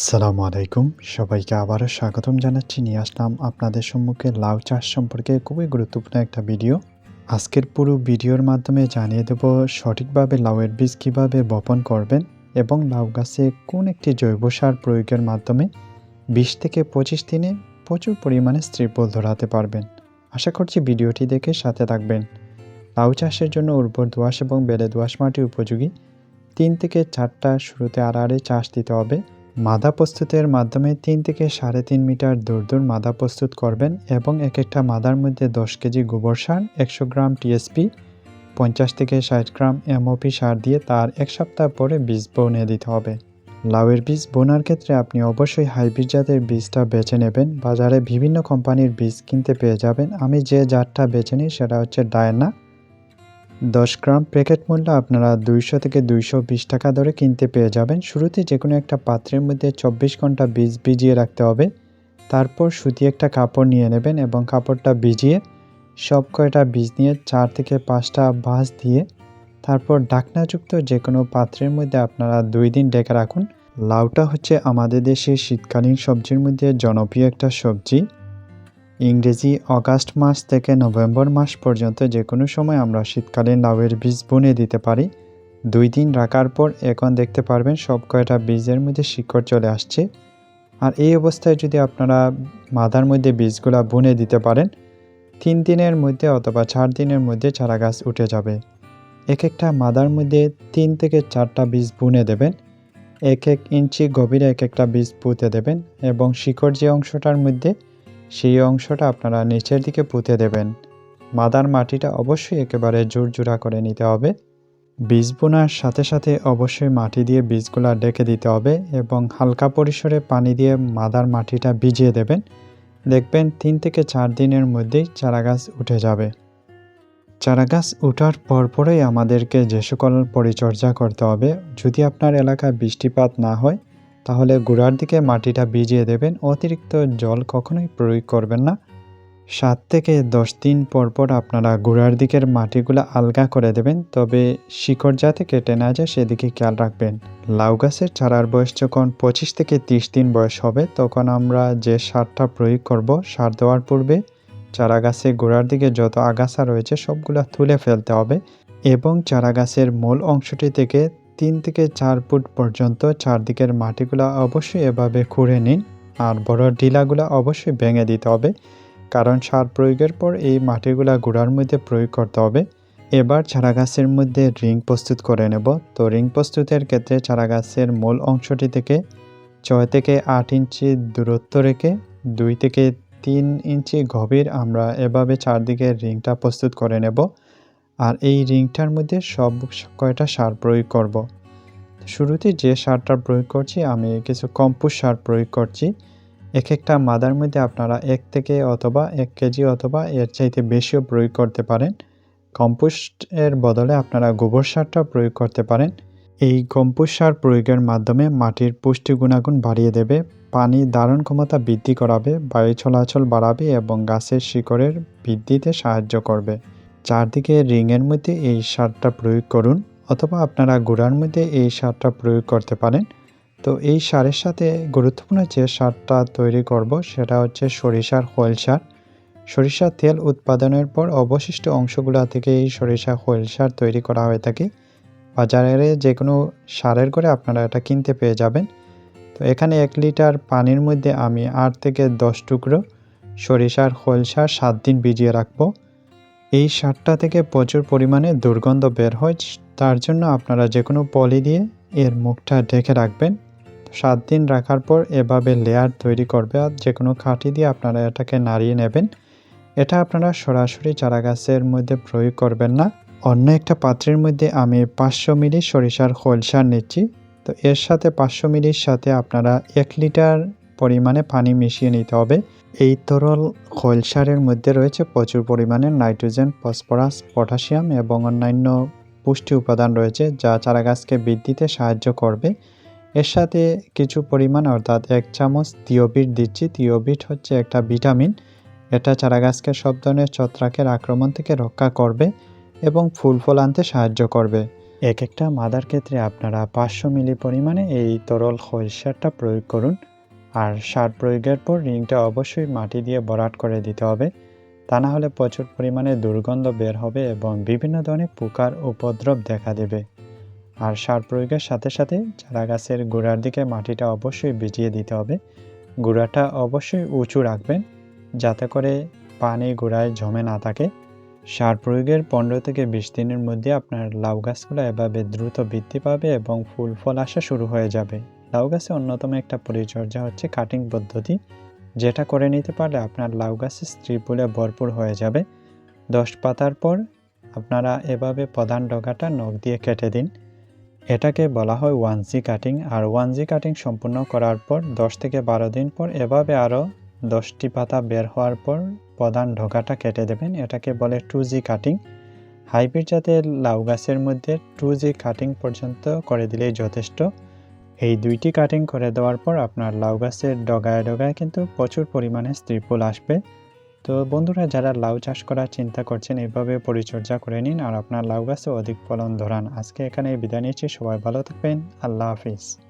আসসালামু আলাইকুম। সবাইকে আবারও স্বাগতম জানাচ্ছি। নিয়ে আসলাম আপনাদের সম্মুখে লাউ চাষ সম্পর্কে খুবই গুরুত্বপূর্ণ একটা ভিডিও। আজকের পুরো ভিডিওর মাধ্যমে জানিয়ে দেব সঠিকভাবে লাউয়ের বীজ কীভাবে বপন করবেন এবং লাউ গাছে কোন একটি জৈব সার প্রয়োগের মাধ্যমে বিশ থেকে পঁচিশ দিনে প্রচুর পরিমাণে স্ত্রীফল ধরাতে পারবেন। আশা করছি ভিডিওটি দেখে সাথে থাকবেন। লাউ চাষের জন্য উর্বর দোয়াশ এবং বেলে দোয়াশ মাটি উপযোগী। তিন থেকে চারটা শুরুতে আড়াআড়ি চাষ দিতে হবে। মাদা প্রস্তুতের মাধ্যমে তিন থেকে সাড়ে তিন মিটার দূর দূর মাদা প্রস্তুত করবেন এবং এক একটা মাদার মধ্যে দশ কেজি গোবর সার, একশো গ্রাম টিএসপি পঞ্চাশ থেকে ষাট গ্রাম এমওপি সার দিয়ে তার এক সপ্তাহ পরে বীজ বনে দিতে হবে। লাউয়ের বীজ বোনার ক্ষেত্রে আপনি অবশ্যই হাইব্রিড জাতের বীজটা বেছে নেবেন। বাজারে বিভিন্ন কোম্পানির বীজ কিনতে পেয়ে যাবেন। আমি যে জাতটা বেছে নিই সেটা হচ্ছে ডায়না। দশ গ্রাম প্যাকেট মূল্য আপনারা দুইশো থেকে দুইশো বিশ টাকা ধরে কিনতে পেয়ে যাবেন। শুরুতে যে কোনো একটা পাত্রের মধ্যে চব্বিশ ঘণ্টা বীজ ভিজিয়ে রাখতে হবে। তারপর সুতি একটা কাপড় নিয়ে নেবেন এবং কাপড়টা ভিজিয়ে সব কয়টা বীজ নিয়ে চার থেকে পাঁচটা বাঁশ দিয়ে তারপর ডাকনাযুক্ত যে কোনো পাত্রের মধ্যে আপনারা দুই দিন ডেকে রাখুন। লাউটা হচ্ছে আমাদের দেশে শীতকালীন সবজির মধ্যে জনপ্রিয় একটা সবজি। ইংরেজি অগাস্ট মাস থেকে নভেম্বর মাস পর্যন্ত যে কোনো সময় আমরা শীতকালীন লাউয়ের বীজ বুনে দিতে পারি। দুই দিন রাখার পর এখন দেখতে পারবেন সব কয়টা বীজের মধ্যে শিকড় চলে আসছে। আর এই অবস্থায় যদি আপনারা মাদার মধ্যে বীজগুলা বুনে দিতে পারেন, তিন দিনের মধ্যে অথবা চার দিনের মধ্যে চারা গাছ উঠে যাবে। এক একটা মাদার মধ্যে তিন থেকে চারটা বীজ বুনে দেবেন। এক এক ইঞ্চি গভীরে এক একটা বীজ পুঁতে দেবেন এবং শিকড় যে অংশটার মধ্যে সেই অংশটা আপনারা নিচের দিকে পুঁতে দেবেন। মাদার মাটিটা অবশ্যই একেবারে জোরজোড়া করে নিতে হবে। বীজ বোনার সাথে সাথে অবশ্যই মাটি দিয়ে বীজগুলা ডেকে দিতে হবে এবং হালকা পরিসরে পানি দিয়ে মাদার মাটিটা ভিজিয়ে দেবেন। দেখবেন তিন থেকে চার দিনের মধ্যেই চারা গাছ উঠে যাবে। চারা গাছ উঠার পরপরই আমাদেরকে যে সকল পরিচর্যা করতে হবে, যদি আপনার এলাকায় বৃষ্টিপাত না হয় তাহলে গোড়ার দিকে মাটিটা ভিজিয়ে দেবেন। অতিরিক্ত জল কখনোই প্রয়োগ করবেন না। সাত থেকে দশ দিন পর পর আপনারা গোড়ার দিকের মাটিগুলো আলগা করে দেবেন। তবে শিকড় যাতে কেটে না যায়, সেদিকে খেয়াল রাখবেন। লাউ গাছের চারার বয়স যখন পঁচিশ থেকে তিরিশ দিন বয়স হবে, তখন আমরা যে সারটা প্রয়োগ করব, সার দেওয়ার পূর্বে চারা গাছে গোড়ার দিকে যত আগাছা রয়েছে, সবগুলো তুলে ফেলতে হবে এবং চারা গাছের মূল অংশটি থেকে তিন থেকে চার ফুট পর্যন্ত চারদিকের মাটিগুলো অবশ্যই এভাবে খুঁড়ে নিন আর বড় ডিলাগুলো অবশ্যই ভেঙে দিতে হবে, কারণ সার প্রয়োগের পর এই মাটিগুলা গোড়ার মধ্যে প্রয়োগ করতে হবে। এবার চারা গাছের মধ্যে রিং প্রস্তুত করে নেব। তো রিং প্রস্তুতের ক্ষেত্রে চারা গাছের মূল অংশটি থেকে ছয় থেকে আট ইঞ্চি দূরত্ব রেখে দুই থেকে তিন ইঞ্চি গভীর আমরা এভাবে চারদিকে রিংটা প্রস্তুত করে নেব। আর এই রিংটার মধ্যে সব কয়টা সার প্রয়োগ করব। শুরুতে যে সারটা প্রয়োগ করছি, আমি কিছু কম্পোস্ট সার প্রয়োগ করছি। এক একটা মাদার মধ্যে আপনারা এক থেকে অথবা এক কেজি অথবা এর চাইতে বেশিও প্রয়োগ করতে পারেন। কম্পোস্টের বদলে আপনারা গোবর সারটা প্রয়োগ করতে পারেন। এই কম্পোস্ট সার প্রয়োগের মাধ্যমে মাটির পুষ্টি গুণাগুণ বাড়িয়ে দেবে, পানি ধারণ ক্ষমতা বৃদ্ধি করাবে, বায়ু চলাচল বাড়াবে এবং গাছের শিকড়ের বৃদ্ধিতে সাহায্য করবে। চারদিকে রিংয়ের মধ্যে এই সারটা প্রয়োগ করুন অথবা আপনারা গোড়ার মধ্যে এই সারটা প্রয়োগ করতে পারেন। তো এই সারের সাথে গুরুত্বপূর্ণ যে সারটা তৈরি করব সেটা হচ্ছে সরিষার খোল সার সরিষার তেল উৎপাদনের পর অবশিষ্ট অংশগুলো থেকে এই সরিষা খোল সার তৈরি করা হয়ে থাকে। বাজারে যে কোনো সারের করে আপনারা এটা কিনতে পেয়ে যাবেন। তো এখানে এক লিটার পানির মধ্যে আমি আট থেকে দশ টুকরো সরিষার খোল সার সাত দিন ভিজিয়ে রাখব। এই সারটা থেকে প্রচুর পরিমাণে দুর্গন্ধ বের হয়, তার জন্য আপনারা যে কোনো পলি দিয়ে এর মুখটা ঢেকে রাখবেন। সাত দিন রাখার পর এভাবে লেয়ার তৈরি করবে আর যে কোনো খাঁটি দিয়ে আপনারা এটাকে নাড়িয়ে নেবেন। এটা আপনারা সরাসরি চারা গাছের মধ্যে প্রয়োগ করবেন না। অন্য একটা পাত্রের মধ্যে আমি পাঁচশো মিলি সরিষার খোল সার নিচ্ছি। তো এর সাথে পাঁচশো মিলির সাথে আপনারা এক লিটার পরিমাণে পানি মিশিয়ে নিতে হবে। এই তরল খৈল সারের মধ্যে রয়েছে প্রচুর পরিমাণে নাইট্রোজেন, ফসফরাস, পটাশিয়াম এবং অন্যান্য পুষ্টি উপাদান রয়েছে যা চারা গাছকে বৃদ্ধিতে সাহায্য করবে। এর সাথে কিছু পরিমাণ অর্থাৎ এক চামচ তিওবিট দিচ্ছি। তিওবিট হচ্ছে একটা ভিটামিন। এটা চারা গাছকে সব ধরনের ছত্রাকের আক্রমণ থেকে রক্ষা করবে এবং ফুল ফল আনতে সাহায্য করবে। এক একটা মাদার ক্ষেত্রে আপনারা পাঁচশো মিলি পরিমাণে এই তরল খৈল সারটা প্রয়োগ করুন। আর সার প্রয়োগের পর রিংটা অবশ্যই মাটি দিয়ে ভরাট করে দিতে হবে। তা না হলে প্রচুর পরিমাণে দুর্গন্ধ বের হবে এবং বিভিন্ন ধরনের পোকার উপদ্রব দেখা দেবে। আর সার প্রয়োগের সাথে সাথে চারা গাছের গোড়ার দিকে মাটিটা অবশ্যই ভিজিয়ে দিতে হবে। গোড়াটা অবশ্যই উঁচু রাখবেন যাতে করে পানি গোড়ায় জমে না থাকে। সার প্রয়োগের পনেরো থেকে বিশ দিনের মধ্যে আপনার লাউ গাছগুলো এভাবে দ্রুত বৃদ্ধি পাবে এবং ফুল ফল আসা শুরু হয়ে যাবে। লাউ গাছে অন্যতম একটা পরিচর্যা হচ্ছে কাটিং পদ্ধতি। যেটা করে নিতে পারলে আপনার লাউ গাছের স্ত্রী ফুলে ভরপুর হয়ে যাবে। দশ পাতার পর আপনারা এভাবে প্রধান ডগাটা নখ দিয়ে কেটে দিন। এটাকে বলা হয় ওয়ান জি কাটিং আর ওয়ান জি কাটিং সম্পূর্ণ করার পর দশ থেকে বারো দিন পর এভাবে আরও দশটি পাতা বের হওয়ার পর প্রধান ঢোকাটা কেটে দেবেন। এটাকে বলে টু জি কাটিং হাইব্রিড জাতের লাউ গাছের মধ্যে টু জি কাটিং পর্যন্ত করে দিলেই যথেষ্ট। এই দুইটি কাটিং করে দেওয়ার পর আপনার লাউ গাছের ডগায় ডগায় কিন্তু প্রচুর পরিমাণে স্ত্রী ফুল আসবে। তো বন্ধুরা, যারা লাউ চাষ করার চিন্তা করছেন এইভাবে পরিচর্যা করে নিন আর আপনার লাউ গাছে অধিক ফলন ধরান। আজকে এখানে বিদায় নিচ্ছি। সবাই ভালো থাকবেন। আল্লাহ হাফিজ।